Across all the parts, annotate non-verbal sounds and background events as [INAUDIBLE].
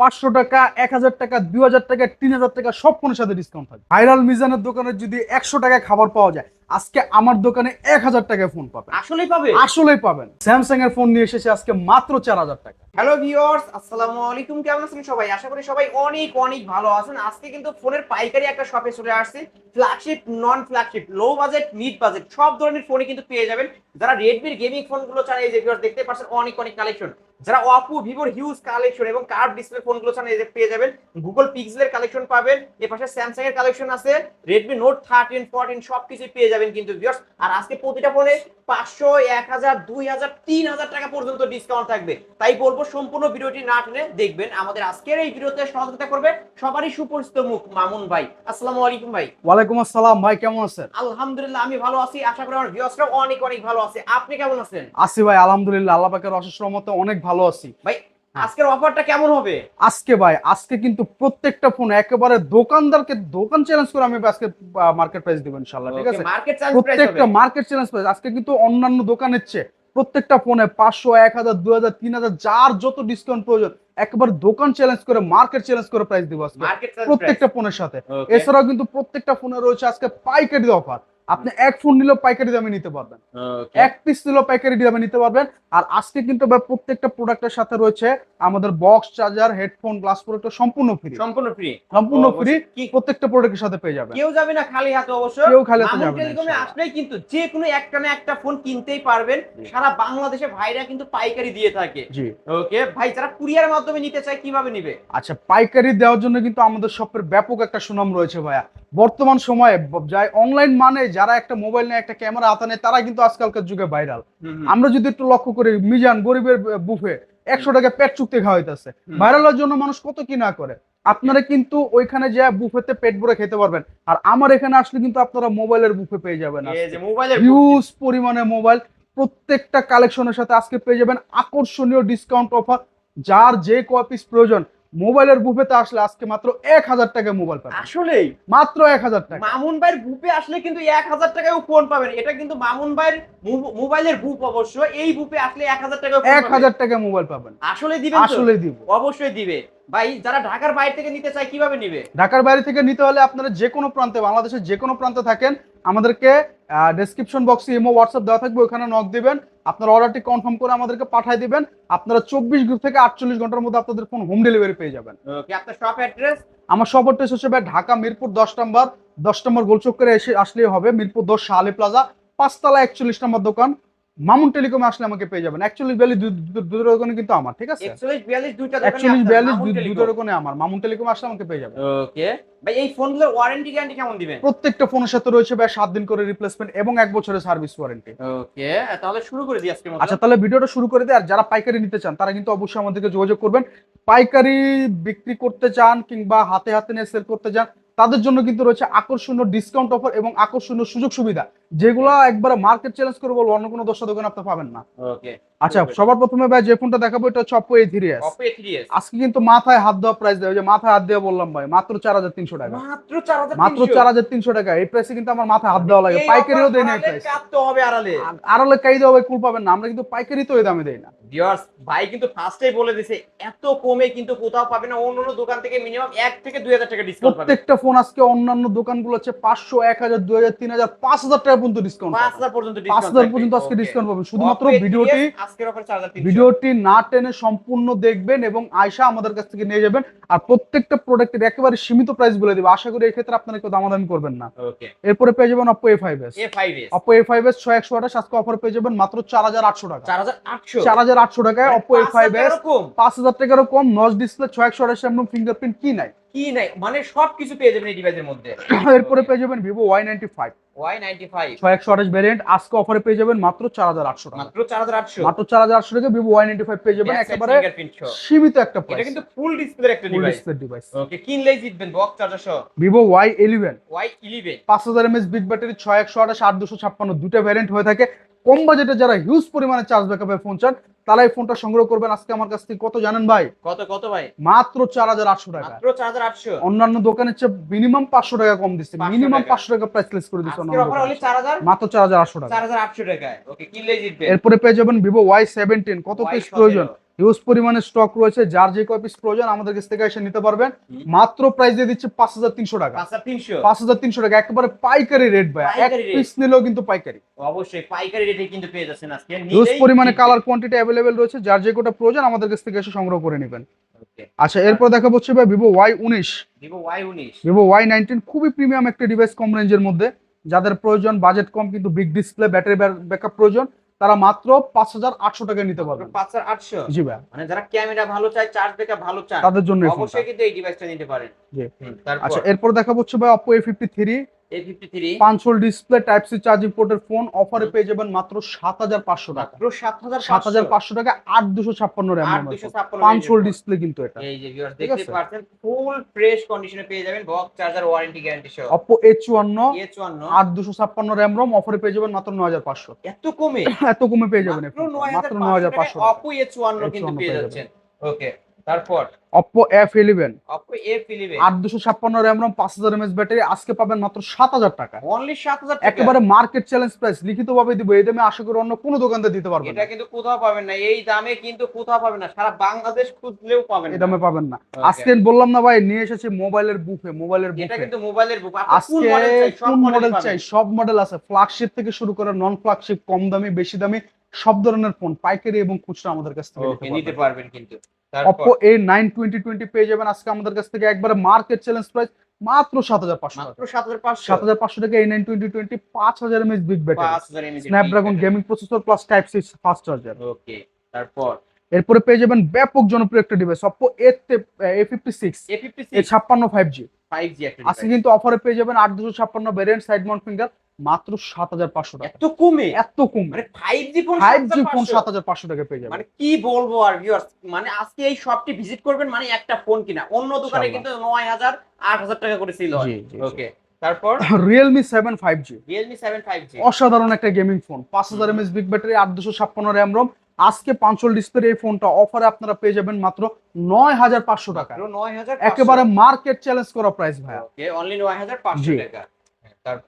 পাঁচশো টাকা এক হাজার টাকা দুই হাজার টাকা তিন হাজার টাকা সব কোনো সাথে ডিসকাউন্ট থাকে ভাইরাল মিজানের দোকানে যদি একশো টাকায় খাবার পাওয়া যায় আজকে আমার দোকানে এক হাজার টাকায় ফোন পাবেন আসলেই পাবে? আসলেই পাবেন। স্যামসাং এর ফোন নিয়ে এসেছে আজকে মাত্র চার হাজার টাকা। হ্যালো ভিউয়ার্স আসসালামু আলাইকুম। কেমন আছেন সবাই? আশা করি সবাই অনেক অনেক ভালো আছেন। আজকে কিন্তু ফোনের পাইকারি একটা শপে চলে আসছে। Flagship non flagship low budget mid budget সব ধরনের ফোনই কিন্তু পেয়ে যাবেন। যারা রেডমির গেমিং ফোনগুলো চান, এই যে ভিউয়ার্স দেখতে পাচ্ছেন, অনেক অনেক কালেকশন যারা অপো ভিভোর হিউজ কালেকশন এবং কার্ভ ডিসপ্লে ফোনগুলো চান, এই যে পেয়ে যাবেন। গুগল পিক্সেলের কালেকশন পাবেন। এর পাশে স্যামসাং এর কালেকশন আছে। রেডমি নোট থার্টিন ফোরটিন সব কিছু পেয়ে যাবেন কিন্তু ভিউয়ার্স আর আজকে প্রতিটা ফোনে পাঁচশো, এক হাজার, দুই হাজার, তিন হাজার টাকা পর্যন্ত ডিসকাউন্ট থাকবে। তাই বলব সম্পূর্ণ ভিডিওটি না টেনে দেখবেন। আমাদের আজকের এই ভিডিওতে সহযোগিতা করবে সবারই সুপরিচিত মুখ মামুন ভাই। আসসালামু আলাইকুম ভাই। ওয়ালাইকুম আসসালাম ভাই কেমন আছেন? আলহামদুলিল্লাহ আমি ভালো আছি। আশা করি আমার ভিউয়ার্সরাও অনেক অনেক ভালো আছে। আপনি কেমন আছেন? আসি ভাই আলহামদুলিল্লাহ আল্লাহ পাকের অশেষ রহমতে অনেক ভালো আছি। ভাই আজকের অফারটা কেমন হবে? আজকে ভাই আজকে কিন্তু প্রত্যেকটা ফোন একেবারে দোকানদারকে দোকান চ্যালেঞ্জ করে আমি আজকে মার্কেট প্রাইস দিব ইনশাআল্লাহ ঠিক আছে? মার্কেট প্রাইস প্রত্যেকটা মার্কেট চ্যালেঞ্জ প্রাইস আজকে কিন্তু অন্যান্য দোকানের চেয়ে প্রত্যেকটা ফোনে পাঁচশো এক হাজার দুই হাজার তিন হাজার যার যত ডিসকাউন্ট প্রয়োজন একবার দোকান চ্যালেঞ্জ করে মার্কেট চ্যালেঞ্জ করে প্রাইস দিব আজকে প্রত্যেকটা ফোনের সাথে। এছাড়াও কিন্তু প্রত্যেকটা ফোনে রয়েছে আজকে পাইকারি অফার আপনি এক ফোন নিলেও পাইকারি দামে নিতে পারবেন। এক পিস নিলেও পাইকারি দামে নিতে পারবেন। আর আজকে কিন্তু প্রত্যেকটা প্রোডাক্টের সাথে রয়েছে আমাদের box charger headphone glass product সম্পূর্ণ ফ্রি সম্পূর্ণ ফ্রি সম্পূর্ণ ফ্রি প্রত্যেকটা প্রোডাক্টের সাথে পেয়ে যাবেন। কেউ যাবে না খালি হাতে অবশ্য কেউ খালি হাতে যাবে না, টেলিকমে আসলেই কিন্তু যে কোনো একটা না একটা ফোন কিনতেই পারবেন। সারা বাংলাদেশে ভাইরা কিন্তু পাইকারি দিয়ে থাকে। জি। ওকে ভাই যারা কুরিয়ার মাধ্যমে নিতে চায় কীভাবে নিবে? আচ্ছা পাইকারি দেওয়ার জন্য কিন্তু আমাদের শপের ব্যাপক একটা সুনাম রয়েছে ভাইয়া। বর্তমান সময়ে যাই অনলাইন মানে যারা একটা মোবাইল নেয় একটা ক্যামেরা হাতে নেয় তারা কিন্তু আজকালকার যুগে ভাইরাল আমরা যদি একটু লক্ষ্য করি মিজান গরিবের বুফে একশো টাকা পেট চুক্তি খাওয়াইতেছে হুম। ভাইরালের জন্য মানুষ কত কি না করে। আপনারা কিন্তু ওইখানে যে বুফেতে পেট ভরে খেতে পারবেন। আর আমার এখানে আসলে কিন্তু আপনারা মোবাইলের বুফে পেয়ে যাবেন হিউজ পরিমাণে মোবাইল প্রত্যেকটা কালেকশনের সাথে আজকে পেয়ে যাবেন আকর্ষণীয় ডিসকাউন্ট অফার যার যে কপিস প্রয়োজন মোবাইলের বুফেতে আসলে আজকে মাত্র এক হাজার টাকায় মোবাইল পাবেন। আসলেই? মাত্র এক হাজার টাকা। মামুন ভাইয়ের বুপে আসলে কিন্তু এক হাজার টাকায় ফোন পাবেন। এটা কিন্তু মামুন ভাইয়ের মোবাইলের বুপ অবশ্য। এই বুপে আসলে এক হাজার টাকা এক হাজার টাকায় মোবাইল পাবেন। আসলে দিবেন? আসলে দিব। অবশ্যই দিবে। ভাই যারা ঢাকার বাইরে থেকে নিতে চায় কীভাবে নিবে? ঢাকার বাইরে থেকে নিতে হলে আপনারা যে কোনো প্রান্তে বাংলাদেশের যে কোনো প্রান্তে থাকেন। আমাদেরকে ডেসক্রিপশন বক্সে ইমো হোয়াটসঅ্যাপ দেওয়া থাকবে। ওখানে নক দিবেন। আপনার অর্ডারটি কনফার্ম করে আমাদেরকে পাঠিয়ে দিবেন। আপনারা চব্বিশ থেকে আটচল্লিশ ঘণ্টার মধ্যে আপনাদের ফোন হোম ডেলিভারি পেয়ে যাবেন। আপনার শপ অ্যাড্রেস আমার শপ অ্যাড্রেস হচ্ছে ভাই ঢাকা মিরপুর দশ নম্বর দশ নম্বর গোলচক্করে এসে আসলেই হবে মিরপুর দশ শাহালি প্লাজা পাঁচতলা একচল্লিশ নম্বর দোকান। মামুন টেলিকমে আসলে আমাকে পেয়ে যাবেন। একচল্লিশ বিয়াল্লিশ দুটো দোকানে কিন্তু আমার ঠিক আছে? একচল্লিশ বিয়াল্লিশ দুইটা একচল্লিশ বিয়াল্লিশ দুটো দোকানে আমার মামুন টেলিকমে আসলে আমাকে পেয়ে যাবেন। ওকে। ভাই এই ফোনগুলোর ওয়ারেন্টি গ্যারান্টি কেমন দিবেন? প্রত্যেকটা ফোনের সাথে রয়েছে ভাই সাত দিন করে রিপ্লেসমেন্ট এবং এক বছরের সার্ভিস ওয়ারেন্টি ওকে তাহলে শুরু করে দিই আজকে আচ্ছা তাহলে ভিডিওটা শুরু করে দিই আর যারা পাইকারি নিতে চান তারা কিন্তু অবশ্যই আমাদেরকে যোগাযোগ করবেন। পাইকারি বিক্রি করতে চান কিংবা হাতে হাতে নিয়ে সেল করতে চান তাদের জন্য কিন্তু রয়েছে আকর্ষণীয় ডিসকাউন্ট অফার এবং আকর্ষণীয় সুযোগ সুবিধা যেগুলো একবারে মার্কেট চ্যালেঞ্জ করে বলব অন্য কোনো দশটা দোকানে আপনি পাবেন না। আচ্ছা সবার প্রথমে ভাই যে ফোনটা দেখাবো এটা হচ্ছে অপো এ থ্রি এস আজকে কিন্তু মাথায় হাত দেওয়া প্রাইস দেওয়া যে মাথায় হাত দেওয়া বললাম ভাই মাত্র চার হাজার তিনশো টাকা। মাত্র চার হাজার তিনশো। টাকা এই প্রাইসে কিন্তু আমার মাথায় হাত দেওয়া লাগে পাইকারিও দেয় না আড়ালে আড়ালে। কাই দেওয়া ভাই কুল পাবেন না আমরা কিন্তু পাইকারি তো এই দামে দেই না। ভিউয়ার্স ভাই কিন্তু ফার্স্টেই বলে দিছে এত কমে কিন্তু কোথাও পাবে না অন্য দোকান থেকে মিনিমাম 1 থেকে 2000 টাকা ডিসকাউন্ট পাবে। প্রত্যেকটা ফোন আজকে অন্যান্য দোকানগুলো দুই হাজার তিন হাজার পাঁচ হাজার টাকা পর্যন্ত ডিসকাউন্ট 5000 পর্যন্ত ডিসকাউন্ট হাজার পর্যন্ত আজকে ডিসকাউন্ট পাবেন। শুধুমাত্র ভিডিওটি আজকের অফার 4300 ভিডিওটি না টেনে সম্পূর্ণ দেখবেন এবং আয়সা আমাদের কাছ থেকে নিয়ে যাবেন। আর প্রত্যেকটা প্রোডাক্টের একেবারে সীমিত প্রাইস বলে দেবে। আশা করি এই ক্ষেত্রে আপনারা কেউ দামাদামি করবেন না। ওকে এরপরে পেয়ে যাবেন Oppo A five S A5s Oppo A five S ছয় একশো আঠাশ আজকে অফার পেয়ে যাবেন মাত্র চার হাজার আটশো টাকা। 4800 চার হাজার আটশো টাকায় অপো এ ফাইভ এস পাঁচ হাজার টাকারও কম ডিসপ্লে ছয় একশো আঠাশ এমন ফিঙ্গারপ্রিন্ট কি নাই? কি নাই? মানে সবকিছু পেয়ে যাবেন এই ডিভাইসের মধ্যে। [COUGHS] এরপরে পেয়ে যাবেন Vivo Y ninety five Y95 ছয় একশো আঠাশ ভ্যারিয়েন্ট আজকে অফারে পেয়ে যাবেন মাত্র চার হাজার আটশো টাকা। মাত্র 4800 মাত্র চার হাজার আটশো টাকা ভিভো ওয়াই নাইনটি ফাইভ পেয়ে যাবেন একেবারে সীমিত একটা এটা কিন্তু ফুল ডিসপ্লের একটা ফুল ডিসপ্লে ডিভাইস ওকে কিনলেই জিতবেন বক্স চার্জার সহ। ভিভো ওয়াই ইলেভেন Y11 পাঁচ হাজার এমএস বিগ ব্যাটারি ছয় একশো আঠাশ আট দুশো ছাপ্পান্ন দুটো ভ্যারিয়েন্ট হয়ে থাকে। কম বাজেটে যারা হিউজ পরিমাণে চার্জ ব্যাকআপের ফোন চান তারা এই ফোনটা সংগ্রহ করবেন। আজকে আমার কাছ থেকে কত জানেন ভাই? কত কত ভাই? মাত্র চার হাজার আটশো টাকা। মাত্র 4800 অন্যান্য দোকানের চেয়ে মিনিমাম পাঁচশো টাকা কম দিচ্ছে। মিনিমাম পাঁচশো টাকা প্রাইস লেস করে দিচ্ছে আজকের অন্যান্য অফার দোকানে। হলে 4000 মাত্র চার হাজার আটশো টাকা। 4800 টাকায়। ওকে কিনলেই জিতবেন এরপরে পেয়ে যাবেন ভিভো ওয়াই সেভেন্টিন কত পিস প্রয়োজন? হিউজ পরিমাণে স্টক রয়েছে যার যে কয় পিস প্রয়োজন আমাদের কাছ থেকে এসে নিতে পারবেন। মাত্র প্রাইস দিয়ে দিচ্ছে পাঁচ হাজার তিনশো টাকা। পাঁচ হাজার তিনশো। টাকা একেবারে পাইকারি রেট ভাই এক পিস নিলেও কিন্তু পাইকারি। অবশ্যই পাইকারি রেটে কিন্তু পেয়ে যাচ্ছেন আজকে। হিউজ পরিমাণে কালার কোয়ান্টিটি অ্যাভেলেবেল রয়েছে যার যে কোটা প্রয়োজন আমাদের কাছ থেকে এসে সংগ্রহ করে নেবেন। আচ্ছা এরপর দেখা হচ্ছে ভাই ভিভো ওয়াই উনিশ। Vivo Y19 Vivo Y nineteen খুবই প্রিমিয়াম একটা ডিভাইস কম রেঞ্জের মধ্যে। যাদের প্রয়োজন বাজেট কম কিন্তু বিগ ডিসপ্লে ব্যাটারি ব্যাকআপ প্রয়োজন। তারা মাত্র পাঁচ হাজার আটশো টাকা নিতে পারবে। পাঁচ হাজার আটশো? জি ভাই। মানে যারা ক্যামেরা ভালো চায় চার্জ ব্যাকআপ ভালো চায় তাদের জন্য। অবশ্যই কিন্তু এই ডিভাইসটা নিতে পারেন। জি। আচ্ছা এরপর দেখা হচ্ছে ভাই Oppo A fifty three A53 পাঁচ hole display type C charging পোর্টের ফোন অফারে পেয়ে যাবেন মাত্র সাত হাজার পাঁচশো টাকা। সাত হাজার পাঁচশো। টাকা আট দুশো ছাপ্পান্ন র্যাম আট দুশো ছাপ্পান্ন পাঁচ হোল range এর ডিসপ্লে কিন্তু এটা। এই যে ভিউয়ার্স দেখতে পাচ্ছেন ফুল ফ্রেশ কন্ডিশনে পেয়ে যাবেন বক্স চার্জার ওয়ারেন্টি গ্যারান্টি সহ। চুয়ান্ন এ চুয়ান্ন আট দুশো ছাপ্পান্ন র্যাম রোম অফারে পেয়ে যাবেন মাত্র নয় হাজার পাঁচশো। এত কমে? এত কমে পেয়ে যাবেন মাত্র নয় হাজার পাঁচশো অপো এ চুয়ান্ন কিন্তু A54 পেয়ে যাচ্ছেন। ওকে তারপর? Oppo F eleven Oppo A Philippe আট দুশো ছাপ্পান্ন র্যাম রোম পাঁচ হাজার এমএস ব্যাটারি আজকে পাবেন মাত্র সাত হাজার টাকা। অনলি সাত হাজার একেবারে মার্কেট চ্যালেঞ্জ প্রাইস লিখিত ভাবে দিব এই দামে আশা করি অন্য কোনো দোকানতে দিতে পারবেন এটা কিন্তু কোথাও পাবেন না এই দামে কিন্তু কোথাও পাবেন না সারা বাংলাদেশ খুঁজলেও পাবেন এই দামে পাবেন না। আজকে বললাম না ভাই নিয়ে এসেছি মোবাইলের বুফে মোবাইলের এটা কিন্তু মোবাইলের বুক আজকে কোন মডেল চাই? সব মডেল আছে। ফ্ল্যাগশিপ থেকে শুরু করে নন ফ্ল্যাগশিপ কম দামি বেশি দামি সব ধরনের ফোন পাইকারি এবং খুচরা আমাদের কাছ থেকে নিতে পারবেন কিন্তু। Oppo A nine twenty twenty পেয়ে যাবেন আজকে আমাদের কাছ থেকে একবারে মার্কেট চ্যালেঞ্জ প্রাইস মাত্র সাত হাজার পাঁচশো মাত্র সাত হাজার পাঁচশো। সাত হাজার পাঁচশো টাকা এই নাইন টোয়েন্টি টোয়েন্টি পাঁচ হাজার mAh big battery Snapdragon gaming processor plus type C fast charger okay তারপর? এরপরে পেয়ে যাবেন ব্যাপক জনপ্রিয় একটা device Oppo A A fifty six A fifty A ছাপ্পান্ন ফাইভ জি ফাইভ জি আজকে কিন্তু অফারে পেয়ে যাবেন আট দুশো ছাপ্পান্ন ভ্যারিয়েন্ট সাইড মাউন্ট ফিঙ্গার মাত্র সাত হাজার পাঁচশো টাকা। এত কমে? এত কম। মানে five G phone five G phone সাত হাজার পাঁচশো টাকা পেয়ে যাবেন মানে কি বলব আর ভিউয়ার্স মানে আজকে এই শপটি ভিজিট করবেন মানে একটা ফোন কিনা। অন্য দোকানে কিন্তু নয় হাজার আট হাজার টাকা করে জি, জি। ওকে তারপর? অসাধারণ একটা গেমিং ফোন পাঁচ হাজার এমএস বিগ ব্যাটারি আট দুশো ছাপ্পান্ন র্যাম রোম আজকে পাঁচশোল ডিসপ্লে এই ফোনটা অফারে আপনারা পেয়ে যাবেন মাত্র নয় হাজার পাঁচশো টাকা। নয় হাজার একেবারে মার্কেট চ্যালেঞ্জ করা প্রাইস ভাইয়া। ওকে অনলি নয় হাজার পাঁচশো। টাকা।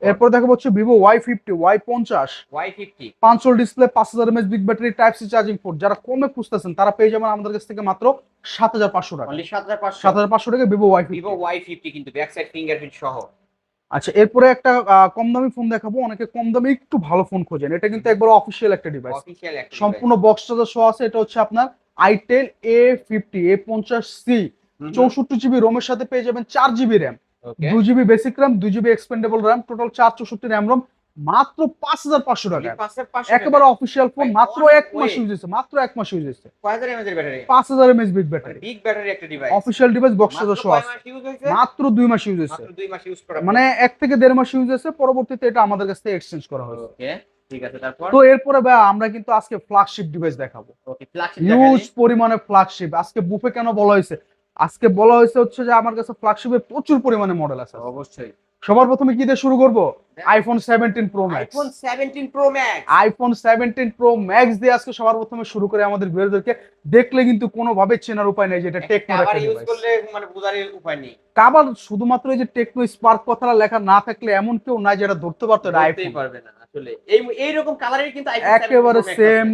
এরপর দেখা হচ্ছে ভিভো ওয়াই ফিফটি ওয়াই পঞ্চাশ ওয়াই ফিফটি পাঁচশোল ডিসপ্লে পাঁচ হাজার mAh big battery type C charging port যারা কমে খুঁজতেছেন তারা পেয়ে যাবেন আমাদের কাছ থেকে মাত্র সাত হাজার পাঁচশো টাকা। সাত হাজার পাঁচশো। টাকা Vivo Y Vivo Y fifty কিন্তু ব্যাক সাইড ফিঙ্গারপ্রিন্ট সহ। আচ্ছা এরপরে একটা কম দামি ফোন দেখাবো। অনেকে কম দামে একটু ভালো ফোন খোঁজেন। এটা কিন্তু একবার অফিসিয়াল একটা ডিভাইস সম্পূর্ণ বক্স চার্জার শো আছে। এটা হচ্ছে আপনার আইটেল এ ফিফটি এ পঞ্চাশ সি চৌষট্টি জিবি রোমের সাথে পেয়ে যাবেন চার জিবি র্যাম দুই জিবি বেসিক র্যাম দুই জিবি এক্সপেন্ডেবল র্যাম টোটাল চার চৌষট্টি র্যাম রোম মাত্র পাঁচ হাজার পাঁচশো টাকা। একেবারে অফিসিয়াল ফোন মাত্র এক মাস ইউজ হয়েছে মাত্র এক মাস ইউজ হয়েছে। পাঁচ হাজার mAh big battery big battery একটা ডিভাইস অফিসিয়াল ডিভাইস বক্স আছে। মাত্র দুই মাস ইউজ হয়েছে। ইউজ মানে এক থেকে দেড় মাস ইউজ হয়েছে পরবর্তীতে এটা আমাদের কাছ থেকে এক্সচেঞ্জ করা হয়েছে। ঠিক আছে তারপর? তো এরপরে ভাই আমরা কিন্তু আজকে ফ্ল্যাগশিপ ডিভাইস দেখাবো। ওকে ফ্ল্যাগশিপ হিউজ পরিমাণে ফ্ল্যাগশিপ আজকে বুফে কেন বলা হয়েছে? আজকে বলা হয়েছে হচ্ছে যে আমার কাছে ফ্ল্যাগশিপের প্রচুর পরিমাণে মডেল আছে। অবশ্যই। সবার প্রথমে কি দিয়ে শুরু করব? IPhone seventeen Pro Max iPhone 17 Pro Max iPhone seventeen Pro Max দিয়ে আজকে সবার প্রথমে শুরু করে আমাদের ভিউয়ারদেরকে দেখলে কিন্তু কোনোভাবে চেনার উপায় নেই যে এটা টেকনো আবার একটা ইউজ করলে মানে বোঝার উপায় নেই। আবার শুধুমাত্র এই যে টেকনো স্পার্ক কথাটা লেখা না থাকলে এমন কেউ নাই যেটা ধরতে পারতো আইফোন পারবে না। আসলে এই এই রকম কালারের কিন্তু একেবারে সেম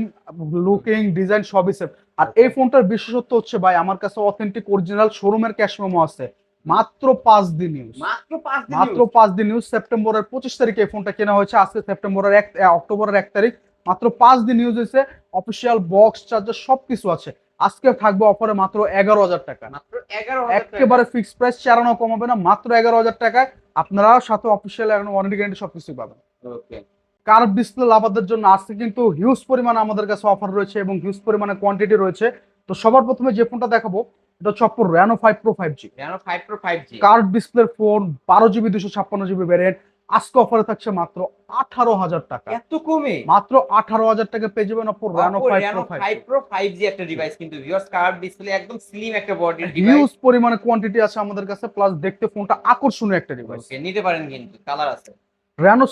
লুকিং ডিজাইন সবই সেম আর এই ফোনটার বিশেষত্ব হচ্ছে ভাই আমার কাছে অথেন্টিক অরিজিনাল শোরুমের ক্যাশ মেমো আছে। মাত্র পাঁচ দিন ইউজ মাত্র 5 দিন মাত্র পাঁচ দিন ইউজ সেপ্টেম্বরের পঁচিশ তারিখে এই ফোনটা কেনা হয়েছে। আজকে সেপ্টেম্বরের এক অক্টোবরের এক তারিখ। মাত্র পাঁচ দিন ইউজ হয়েছে। অফিসিয়াল বক্স চার্জার সবকিছু আছে। আজকে থাকবে অফারে মাত্র এগারো হাজার টাকা। মাত্র 11000 একেবারে ফিক্সড প্রাইস চারানো কমাবে না। মাত্র এগারো হাজার টাকায় আপনারা সাথে অফিসিয়াল ওয়ারেন্টি গ্যারান্টি সবকিছু পাবেন। ওকে কার্ভ ডিসপ্লে লাভারদের জন্য আজকে কিন্তু হিউজ পরিমাণে আমাদের কাছে অফার রয়েছে এবং হিউজ পরিমাণে কোয়ান্টিটি রয়েছে। তো সবার প্রথমে যে ফোনটা দেখাবো এটা হচ্ছে Oppo Reno five Pro five G Reno 5 Pro 5G curve ডিসপ্লের ফোন বারো জিবি দুশো ছাপ্পান্ন জিবি ভ্যারিয়েন্ট আজকে অফারে থাকছে মাত্র আঠারো হাজার টাকা। এত কমে? মাত্র আঠারো হাজার টাকা পেয়ে যাবেন অপর five pro five 5 Pro 5G একটা ডিভাইস কিন্তু ভিউয়ার্স কার্ভ ডিসপ্লে একদম স্লিম একটা ডিভাইস হিউজ পরিমাণে কোয়ান্টিটি আছে আমাদের কাছে প্লাস দেখতে ফোনটা আকর্ষণীয় একটা ডিভাইস নিতে পারেন কিন্তু কালার আছে।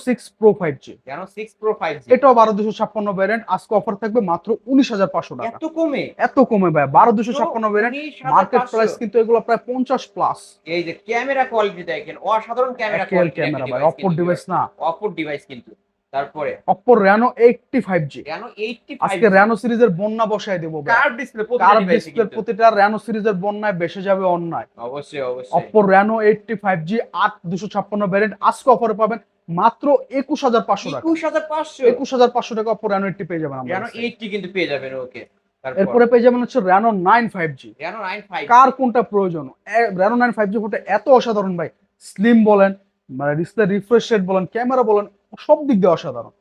Six Pro five G Reno 6 Pro 5G এটাও বারো দুশো ছাপ্পান্ন ভ্যারিয়েন্ট আজকে অফার থাকবে মাত্র উনিশ হাজার পাঁচশো টাকা। এত কমে? এত কমে ভাই বারো দুশো ছাপ্পান্ন ভ্যারিয়েন্ট মার্কেট প্রাইস কিন্তু এগুলো প্রায় পঞ্চাশ প্লাস এই যে ক্যামেরা কোয়ালিটি দেখেন অসাধারণ ক্যামেরা একেল ক্যামেরা ভাই অপর ডিভাইস না। অপর ডিভাইস কিন্তু। তারপরে? Oppo Reno eighty five G কেন আজকে রেনো সিরিজের বন্যা বসায় দেবো কার্ভ ডিসপ্লে কার ডিসপ্লে প্রতিটা রেনো সিরিজের বন্যায় বেসে যাবে অন্যায়। অবশ্যই অবশ্যই। Oppo Reno eighty five G আট দুশো ছাপ্পান্ন ভ্যারিয়েন্ট আজকে অফারে পাবেন মাত্র একুশ হাজার পাঁচশো টাকা। একুশ হাজার পাঁচশো? একুশ হাজার পাঁচশো টাকা ওপর র্যানো এইটটি পেয়ে যাবেন র্যানো এইটটি কিন্তু পেয়ে যাবেন ওকে এরপরে পেয়ে যাবেন হচ্ছে Reno nine five G Reno nine five কার কোনটা প্রয়োজন? র্যানো নাইন ফাইভ জি ফোনটা এত অসাধারণ ভাই। স্লিম বলেন মানে ডিসপ্লে রিফ্রেশ রেট বলেন ক্যামেরা বলেন সব দিক দিয়ে অসাধারণ।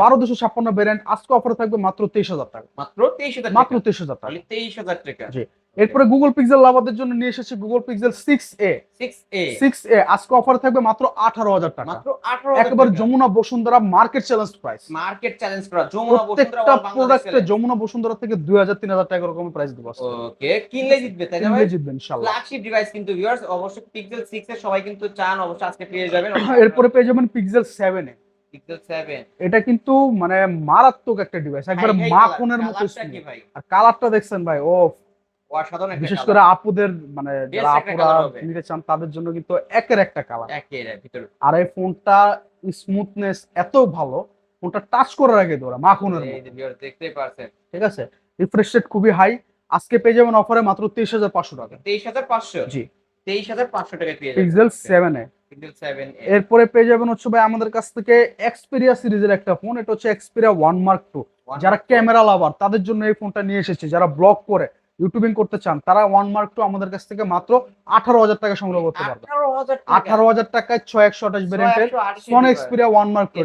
বারো দুশো ছাপ্পান্ন ভ্যারিয়েন্ট আজকে অফারে থাকবে মাত্র তেইশ হাজার টাকা। মাত্র তেইশ হাজার মাত্র তেইশ হাজার টাকা। তেইশ হাজার টাকা। জি। এরপরে গুগল পিক্সেল লাভারদের জন্য নিয়ে এসেছে Google Pixel six A six A six A আজকে অফারে থাকবে মাত্র আঠারো হাজার টাকা। মাত্র আঠারো একেবারে Jamuna Bashundhara market challenge price market challenge করা। যমুনা প্রত্যেকটা প্রোডাক্টে যমুনা বসুন্ধরা থেকে দুই হাজার তিন হাজার টাকা রকমের প্রাইস দিব ওকে কিনলে জিতবে তাই না ভাই? কিনলে জিতবেন ইনশাল্লাহ ফ্ল্যাগশিপ ডিভাইস কিন্তু ভিউয়ার্স অবশ্যই পিক্সেল 6 এর সবাই কিন্তু চান অবশ্যই আজকে পেয়ে যাবেন। এরপরে পেয়ে যাবেন পিক্সেল সেভেন এ। পিক্সেল 7 এটা কিন্তু মানে মারাত্মক একটা ডিভাইস একবারে মাখনের মতো আর কালারটা দেখছেন ভাই ও বিশেষ করে আপুদের মানে যারা আপুরা নিতে চান তাদের জন্য কিন্তু একের একটা কালার আর এই ফোনটা স্মুথনেস এত ভালো ফোনটা টাচ করার আগে তোরা মাখনের দেখতেই পারছেন। ঠিক আছে? রিফ্রেশ রেট খুবই হাই আজকে পেয়ে যাবেন অফারে মাত্র তেইশ হাজার পাঁচশো টাকা। 23500 জি। 23500 টাকা পেয়ে যাবেন। Pixel seven A Pixel 7 A. এরপরে পেয়ে যাবেন হচ্ছে ভাই আমাদের কাছ থেকে এক্সপেরিয়া সিরিজের একটা ফোন এটা হচ্ছে এক্সপেরিয়া ওয়ান মার্ক টু যারা ক্যামেরা লাভার তাদের জন্য এই ফোনটা নিয়ে এসেছে। যারা ব্লগ করে ইউটিউবিং করতে চান তারা ওয়ান মার্ক টু আমাদের কাছ থেকে মাত্র আঠারো হাজার টাকা সংগ্রহ করতে পারবে। আঠারো হাজার টাকায় ছয় একশো আঠাশ ভ্যারিয়েন্টের 128 সন। এক্সপেরিয়া ওয়ান মার্ক টু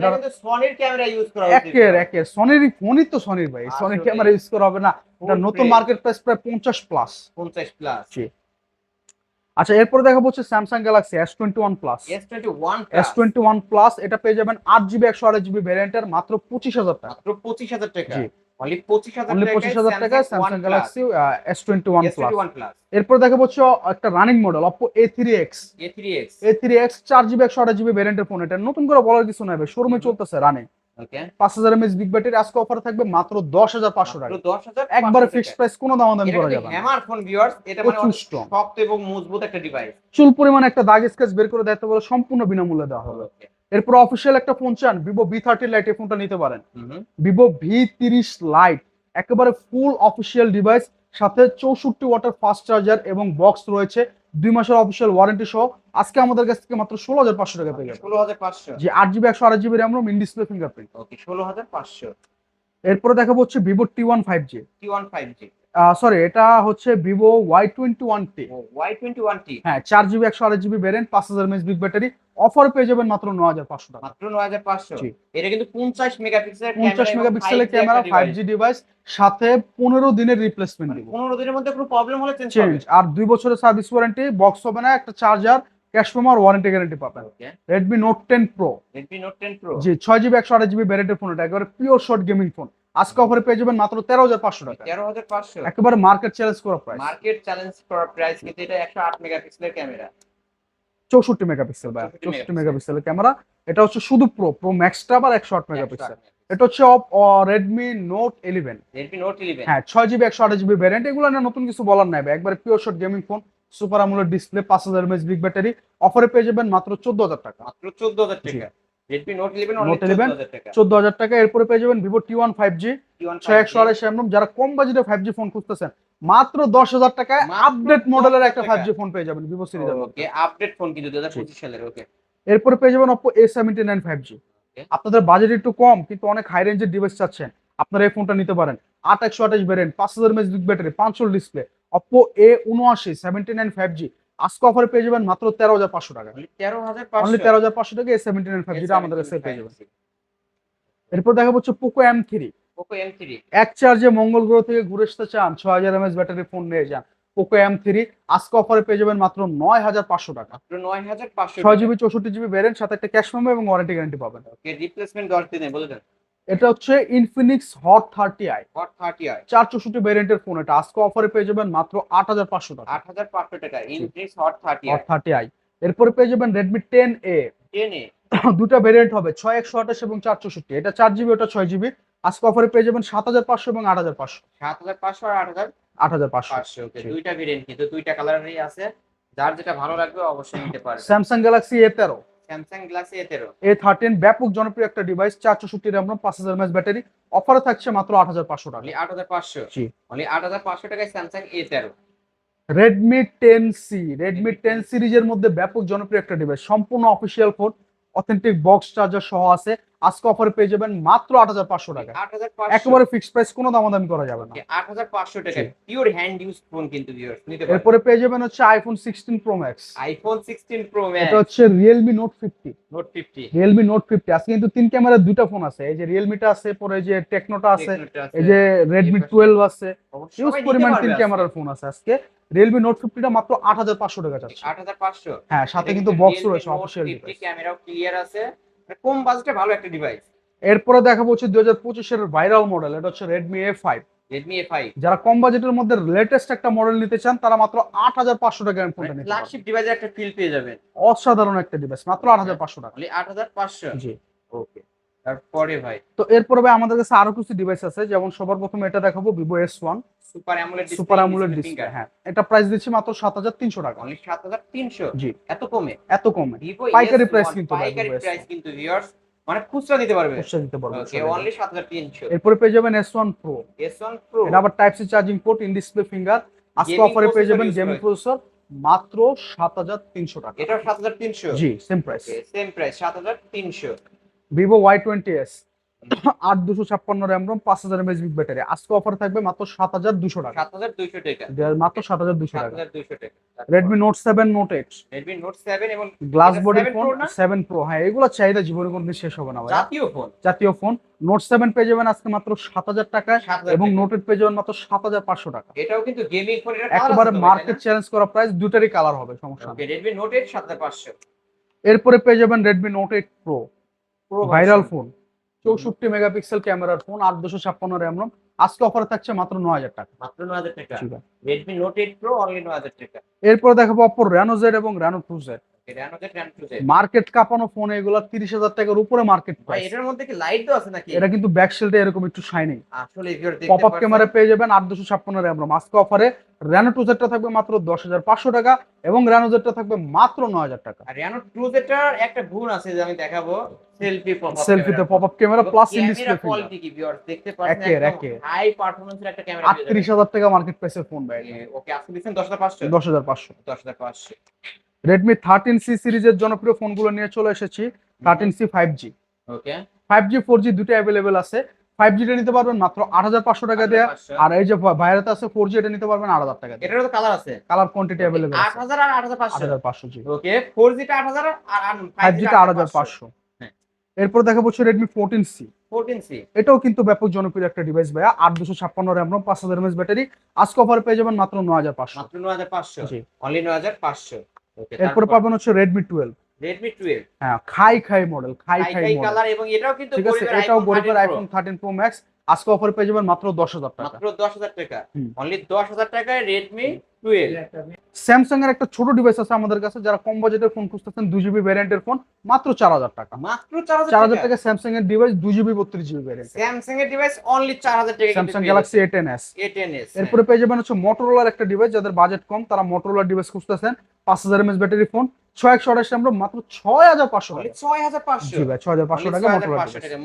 সনির ক্যামেরা ইউজ করা একের একের। সনির ফোনই তো সনির ভাই। সনির ক্যামেরা ইউজ করা হবে না। এটা নতুন মার্কেট প্রাইস প্রায় পঞ্চাশ প্লাস 50 প্লাস আচ্ছা এরপরে দেখা হচ্ছে Samsung Galaxy S twenty one plus S21 S twenty one plus এটা পেয়ে যাবেন আট জিবি একশো আঠাশ জিবি ভ্যারিয়েন্টের মাত্র পঁচিশ হাজার টাকা। মাত্র 25000 টাকা। জি। অনলি 25000 টাকা পঁচিশ হাজার টাকা Samsung Galaxy S twenty one plus S21 প্লাস এরপর দেখা হচ্ছে একটা running model Oppo A three X A3X A three X চার জিবি একশো আঠাশ জিবি ভ্যারিয়েন্টের ফোন এটা নতুন করে বলার কিছু নাই শোরুমে চলতেছে রানিং পাঁচ হাজার এমএস বিগ ব্যাটারি আজকে অফার থাকবে মাত্র দশ হাজার পাঁচশো টাকা। মাত্র 10500 একবারে ফিক্সড প্রাইস কোনো দাম দামি করা যাবে হ্যামার ফোন ভিউয়ার্স এটা মানে প্রচুর অনেক strong। শক্ত এবং মজবুত একটা ডিভাইস চুল পরিমাণ একটা দাগ স্কেচ বের করে দেখতে বলে সম্পূর্ণ বিনামূল্যে দেওয়া হবে। এরপর অফিসিয়াল একটা ফোন চান ভিভো ভি থার্টি লাইট এই ফোনটা নিতে পারেন। ভিভো ভি তিরিশ লাইট একেবারে ফুল অফিসিয়াল ডিভাইস সাথে চৌষট্টি ওয়াটার ফাস্ট চার্জার এবং বক্স রয়েছে। দুই মাসের অফিসিয়াল ওয়ারেন্টি সহ। আজকে আমাদের কাছ থেকে মাত্র ষোলো হাজার পাঁচশো টাকা পেয়ে যাবে 16500 যে আট জিবি একশো আট GB RAM ROM in display fingerprint okay 16500 এরপরে দেখাবো হচ্ছে Vivo T one five G T15G sorry এটা হচ্ছে Vivo Y twenty one T ও Y21T হ্যাঁ চার জিবি একশো আট জিবি ভ্যারিয়েন্ট পাঁচ হাজার এমএস বিগ ব্যাটারি অফার পেয়ে যাবেন মাত্র ন হাজার পাঁচশো টাকা। মাত্র 9500 জি। এটা কিন্তু 50 মেগাপিক্সেলের পঞ্চাশ মেগাপিক্সেলের ক্যামেরা ফাইভ জি ডিভাইস সাথে পনেরো দিনের রিপ্লেসমেন্ট দিব। 15 দিনের মধ্যে কোনো প্রবলেম হলে চেঞ্জ আর দুই বছরের সার্ভিস ওয়ারেন্টি বক্স হবে না একটা চার্জার ক্যাশ পেমার ওয়ারেন্টি গ্যারান্টি পাবেন। Redmi Note ten Pro Redmi Note 10 Pro জি ছয় জিবি একশো আট জিবি ভ্যারিয়েন্টের ফোন এটা একেবারে পিওর শর্ট গেমিং ফোন আজকে অফারে পেয়ে যাবেন মাত্র তেরো হাজার পাঁচশো টাকা। 13500 একেবারে মার্কেট চ্যালেঞ্জ করা প্রাইস মার্কেট চ্যালেঞ্জ করা প্রাইস কিন্তু এটা 108 মেগাপিক্সেলের ক্যামেরা চৌষট্টি মেগাপিক্সেল ভাই। 64 চৌষট্টি মেগাপিক্সেলের ক্যামেরা এটা হচ্ছে শুধু প্রো প্রো ম্যাক্সটা আবার একশো আট মেগাপিক্সেল এটা হচ্ছে of Redmi Note eleven Redmi Note 11 হ্যাঁ ছয় জিবি একশো আট জিবি ভ্যারিয়েন্ট এগুলো নিয়ে নতুন কিছু বলার নাই ভাই। একবারে pure short gaming phone super আমুলের display পাঁচ হাজার এমএস বিগ ব্যাটারি অফারে পেয়ে যাবেন মাত্র চোদ্দ হাজার টাকা। মাত্র 14000 টাকা। Redmi Note 11 অনলি 11 14000 টাকা। চোদ্দ হাজার টাকা। এরপরে পেয়ে যাবেন Vivo T one five G T15G ছয় একশো আড়াইশো এমএম যারা কম বাজেটে ফাইভ ফোন খুঁজতেছেন মাত্র দশ হাজার টাকায় আপডেট মডেলের একটা টাকা। ফোন পেয়ে যাবেন ভিভো সিরিজের ওকে আপডেট ফোন কিন্তু 2025 সালের ওকে এরপরে পেয়ে যাবেন Oppo A seventy nine five G আপনাদের বাজেট একটু কম কিন্তু অনেক হাই রেঞ্জের ডিভাইস চাচ্ছেন। আপনারা এই ফোনটা নিতে পারেন। আট একশো আঠাশ ভ্যারিয়েন্ট পাঁচ হাজার ব্যাটারি পাঁচশো ডিসপ্লে অপো এ উনআশি সেভেন্টি নাইন ফাইভ জি আজকে অফারে পেয়ে যাবেন মাত্র তেরো হাজার পাঁচশো টাকা। 13500 তেরো হাজার পাঁচশো। টাকা এ সেভেন্টি নাইন ফাইভ আমাদের কাছে পেয়ে যাবেন। এরপর দেখা হচ্ছে Poco M three Poco M3 এক চার্জে মঙ্গল গ্রহ থেকে ঘুরে আসতে চান ছয় হাজার এমএস ব্যাটারি ফোন নিয়ে যান। পোকো এম থ্রি আজকে অফারে পেয়ে যাবেন মাত্র নয় হাজার পাঁচশো টাকা। মাত্র 9500 ছয় জিবি চৌষট্টি জিবি ভ্যারিয়েন্ট সাথে একটা ক্যাশ মেমো এবং ওয়ারেন্টি গ্যারান্টি পাবেন। রিপ্লেসমেন্ট 10 দিনে বলে দেন। এটা হচ্ছে Infinix Hot thirty I Hot 30 I চার চৌষট্টি ভ্যারিয়েন্টের ফোন এটা। আজকে অফারে পেয়ে যাবেন মাত্র আট হাজার পাঁচশো টাকা। 8500 টাকা Infinix Hot 30 Hot thirty I এরপরে পেয়ে যাবেন রেডমি টেন এ 10 এ দুটা ভ্যারিয়েন্ট হবে ছয় একশো আঠাশ এবং চার চৌষট্টি। এটা চার জিবি ওটা ছয় জিবি। আজকে অফারে পেয়ে যাবেন সাত হাজার পাঁচশো এবং আট হাজার পাঁচশো। 7500 আর 8500 আট হাজার পাঁচশো। ওকে জি। দুইটা ভেরিয়েন্ট কিন্তু দুইটা কালারেরই আছে। যার যেটা ভালো লাগবে অবশ্যই নিতে পারবে স্যামসাং গ্যালাক্সি এ তেরো স্যামসাং গ্যালাক্সি এ থার্টিন ব্যাপক জনপ্রিয় একটা ডিভাইস চার চৌষট্টি র্যাম পাঁচ হাজার এমএস ব্যাটারি। অফারে থাকছে মাত্র আট হাজার পাঁচশো টাকা। আট হাজার পাঁচশো। জি। অনলি আট হাজার পাঁচশো টাকায় স্যামসাং এ তেরো Redmi ten C Redmi ten সিরিজের মধ্যে ব্যাপক জনপ্রিয় একটা ডিভাইস সম্পূর্ণ official phone authentic box charger সহ আছে। আজকে অফারে পেয়ে যাবেন মাত্র আট হাজার পাঁচশো টাকা। একেবারে ফিক্সড প্রাইস কোনো দামাদামি করা যাবে না। আট হাজার পাঁচশো টাকা পিওর হ্যান্ড ইউজ ফোন কিন্তু এরপরে পেয়ে যাবেন হচ্ছে iPhone sixteen Pro Max iPhone sixteen Pro এটা ম্যাক্স হচ্ছে Realme Note fifty Note fifty Realme Note fifty আজকে কিন্তু তিন ক্যামেরার দুইটা ফোন আছে। এই যে রিয়েলমিটা আছে পরে যে টেকনোটা আছে এই যে রেডমি টুয়েলভ আছে। হিউজ পরিমাণ তিন ক্যামেরার ফোন আছে আজকে। রিয়েলমি নোট ফিফটিটা মাত্র আট হাজার পাঁচশো টাকা যাচ্ছে আট হাজার পাঁচশো। হ্যাঁ সাথে কিন্তু বক্স রয়েছে অফিসিয়াল ক্যামেরাও ক্লিয়ার আছে। কম বাজেটে ভালো একটা ডিভাইস এরপরে দেখাবো হচ্ছে দুই হাজার পঁচিশের ভাইরাল মডেল এটা হচ্ছে Redmi A five Redmi A five যারা কম বাজেটের মধ্যে লেটেস্ট একটা মডেল নিতে চান তারা মাত্র আট হাজার পাঁচশো টাকা ফোনটা নিতে ফ্ল্যাগশিপ ডিভাইসের একটা ফিল পেয়ে যাবেন। অসাধারণ একটা ডিভাইস মাত্র আট হাজার পাঁচশো টাকা। আট হাজার পাঁচশো। জি। ওকে তারপরে ভাই তো এরপরে ভাই আমাদের কাছে আরও কিছু ডিভাইস আছে যেমন সবার প্রথমে এটা দেখাবো Vivo S one super AMOLED super AMOLED display হ্যাঁ। এটা প্রাইস দিচ্ছি মাত্র সাত হাজার তিনশো টাকা। অনলি সাত হাজার তিনশো? জি। এত কমে? এত কমে। পাইকারি price কিন্তু ভাই পাইকারি প্রাইস কিন্তু ভিউয়ার্স মানে খুচরা দিতে পারবে। অবশ্যই দিতে পারব ওকে অনলি সাত হাজার তিনশো। এরপরে পেয়ে যাবেন S one Pro S one Pro এটা আবার type C charging port in display finger আজকে অফারে পেয়ে যাবেন গেমিং প্রসেসর মাত্র সাত হাজার তিনশো টাকা। এটা সাত হাজার তিনশো? জি সেম প্রাইস সেম প্রাইস সাত হাজার তিনশো। ভিভো ওয়াই টোয়েন্টি এস আট দুশো ছাপ্পান্ন র্যাম রোম পাঁচ হাজার এমএস বিগ ব্যাটারি আজকে অফার থাকবে মাত্র সাত হাজার দুশো টাকা। সাত হাজার দুইশো টাকা। মাত্র সাত হাজার দুশো টাকা। Redmi Note seven Note eight Redmi Note seven এবং glass body phone seven Pro হ্যাঁ এগুলো চাহিদা জীবনে কোনদিন শেষ হবে না জাতীয় ফোন জাতীয় ফোন নোট সেভেন পেয়ে যাবেন আজকে মাত্র সাত হাজার টাকায় এবং নোট এইট পেয়ে যাবেন মাত্র সাত হাজার পাঁচশো টাকা। এটাও কিন্তু গেমিং ফোন একেবারে মার্কেট চ্যালেঞ্জ করা প্রাইস দুটারই কালার হবে সমস্যা রেডমি নোট এইট সাত হাজার পাঁচশো। এরপরে পেয়ে যাবেন Redmi Note eight Pro viral phone চৌষট্টি মেগাপিক্সেল ক্যামেরার ফোন আট দুশো ছাপ্পান্ন র্যাম রোম। আজকে অফারে থাকছে মাত্র নয় হাজার টাকা। মাত্র নয় হাজার টাকা। Redmi Note eight Pro only নয় হাজার টাকা। এরপর দেখাবো অপর রেনো জেড এবং রেনো টু জেড মার্কেট কাঁপানো ফোন এগুলা তিরিশ হাজার টাকার উপরে মার্কেট প্রাইস এটার মধ্যে কি লাইট তো আছে নাকি? এটা কিন্তু ব্যাক সেলটা এরকম একটু শাইনিং আসলে পপ আপ ক্যামেরা পেয়ে যাবেন আট দুশো ছাপ্পান্ন র্যাম রম আজকে অফারে রেনো টু জেডটা থাকবে মাত্র দশ হাজার পাঁচশো টাকা এবং রেনো জেডটা থাকবে মাত্র নয় হাজার টাকা। রেনো টু জেডটার একটা গুণ আছে যে আমি দেখাবো। সেলফিতে পপ টাকা মার্কেট প্রাইসের ফোন দশ হাজার পাঁচশো? দশ হাজার 10500 10500 রেডমি থার্টিন সি সিরিজের জনপ্রিয় ফোনগুলো নিয়ে চলে এসেছি thirteen C five G okay five G four G দুটো অ্যাভেলেবেল আছে। ফাইভ জিটা নিতে পারবেন মাত্র আট হাজার পাঁচশো টাকা দেয়া। আর এই যে বাইরেতে আছে ফোর জি এটা নিতে পারবেন আট হাজার টাকা দিয়ে। এটারও তো কালার আছে। কালার কোয়ান্টিটি অ্যাভেলেবেল আট হাজার আর আট হাজার পাঁচশো। হাজার পাঁচশো জি ওকে ফোর জিটা আট হাজার আর ফাইভ জিটা আট হাজার পাঁচশো। হ্যাঁ। এরপর দেখা হচ্ছে রেডমি ফোরটিন সি এটাও কিন্তু ব্যাপক জনপ্রিয় একটা ডিভাইস ভাইয়া আট দুশো ছাপ্পান্ন র্যাম রোম পাঁচ হাজার এমএস ব্যাটারি আজকে অফারে পেয়ে যাবেন মাত্র ন হাজার পাঁচশো। মাত্র ন হাজার পাঁচশো। অনলি ন হাজার পাঁচশো। এরপরে পাবেন হচ্ছে রেডমি টুয়েলভ রেডমি টুয়েলভ হ্যাঁ খাই খাই মডেল খাই খাই মডেল কালার এবং এটাও কিন্তু ঠিক আছে এটাও গরিবের 13 আইফোন থার্টিন প্রো ম্যাক্স আজকে অফারে পেয়ে যাবেন মাত্র দশ হাজার টাকা। মাত্র দশ হাজার টাকা। অনলি দশ হাজার টাকায় রেডমি টুয়েলভ স্যামসাং এর একটা ছোট ডিভাইস আছে আমাদের কাছে যারা কম বাজেটের ফোন খুঁজতেছেন দুই জিবি ভ্যারিয়েন্টের ফোন মাত্র চার হাজার টাকা। মাত্র চার হাজার টাকা। স্যামসাং এর ডিভাইস দুই জিবি বত্রিশ জিবি ভ্যারিয়েন্ট স্যামসাং এর ডিভাইস অনলি চার হাজার টাকা Samsung Galaxy A ten S A ten S এরপরে পেয়ে যাবেন হচ্ছে মোটরোলার একটা ডিভাইস যাদের বাজেট কম তারা মোটরোলার ডিভাইস খুঁজতেছেন পাঁচ হাজার এমএস ব্যাটারি ফোন ছয় একশো আঠাশ আমরা মাত্র ছয় হাজার পাঁচশো ছয় হাজার পাঁচশো। জি ভাই ছয় হাজার পাঁচশো টাকা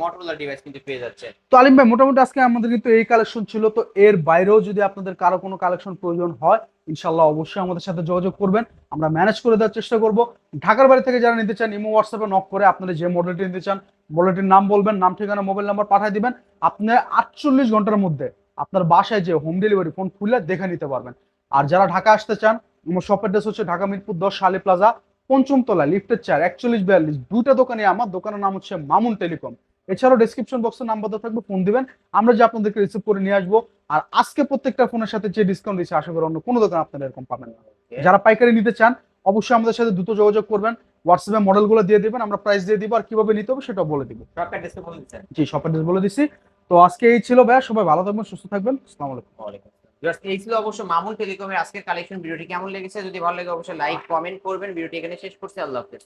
মোটরোলা ডিভাইস কিন্তু পেয়ে যাচ্ছে। তো আলিম ভাই মোটামুটি আজকে আমাদের কিন্তু এই কালেকশন ছিল তো এর বাইরেও যদি আপনাদের কারও কোনো কালেকশন প্রয়োজন হয় ইনশাল্লাহ অবশ্যই আমাদের সাথে যোগাযোগ করবেন। আমরা ম্যানেজ করে দেওয়ার চেষ্টা করব। ঢাকার বাড়ি থেকে যারা নিতে চান ইমো হোয়াটসঅ্যাপে নক করে আপনারা যে মডেলটি নিতে চান মডেলটির নাম বলবেন নাম ঠিকানা মোবাইল নাম্বার পাঠিয়ে দিবেন। আপনি আটচল্লিশ ঘণ্টার মধ্যে আপনার বাসায় যে হোম ডেলিভারি ফোন খুলে দেখে নিতে পারবেন। আর যারা ঢাকা আসতে চান আমার শপের ড্রেস হচ্ছে ঢাকা মিরপুর দশ শালি প্লাজা পঞ্চম তলা লিফটের চার একচল্লিশ বিয়াল্লিশ দুইটা দোকানে আমার দোকানের নাম হচ্ছে মামুন টেলিকম। এছাড়াও ডিসক্রিপশন বক্সে নাম্বার দেওয়া থাকবে ফোন দিবেন। আমরা যে আপনাদেরকে রিসিভ করে নিয়ে আসব আর আজকে প্রত্যেকটা ফোনের সাথে যে ডিসকাউন্ট দিচ্ছে আশা করি অন্য কোনো দোকান আপনারা এরকম পাবেন না। যারা পাইকারি নিতে চান অবশ্যই আমাদের সাথে দ্রুত যোগাযোগ করবেন। হোয়াটসঅ্যাপে মডেলগুলো দিয়ে দিবেন আমরা প্রাইস দিয়ে দিব আর কীভাবে নিতে হবে সেটাও বলে দিব। জি ড্রেস বলে দিচ্ছি তো আজকে এই ছিল ভাইয়া সবাই ভালো থাকবেন সুস্থ থাকবেন। আসসালামু আলাইকুম। এই ছিল অবশ্য মামুন টেলিকমের আজকের কালেকশন ভিডিওটি কেমন লেগেছে? যদি ভালো লাগে অবশ্যই লাইক কমেন্ট করবেন। ভিডিওটি এখানে শেষ করছি। আল্লাহ হাফেজ।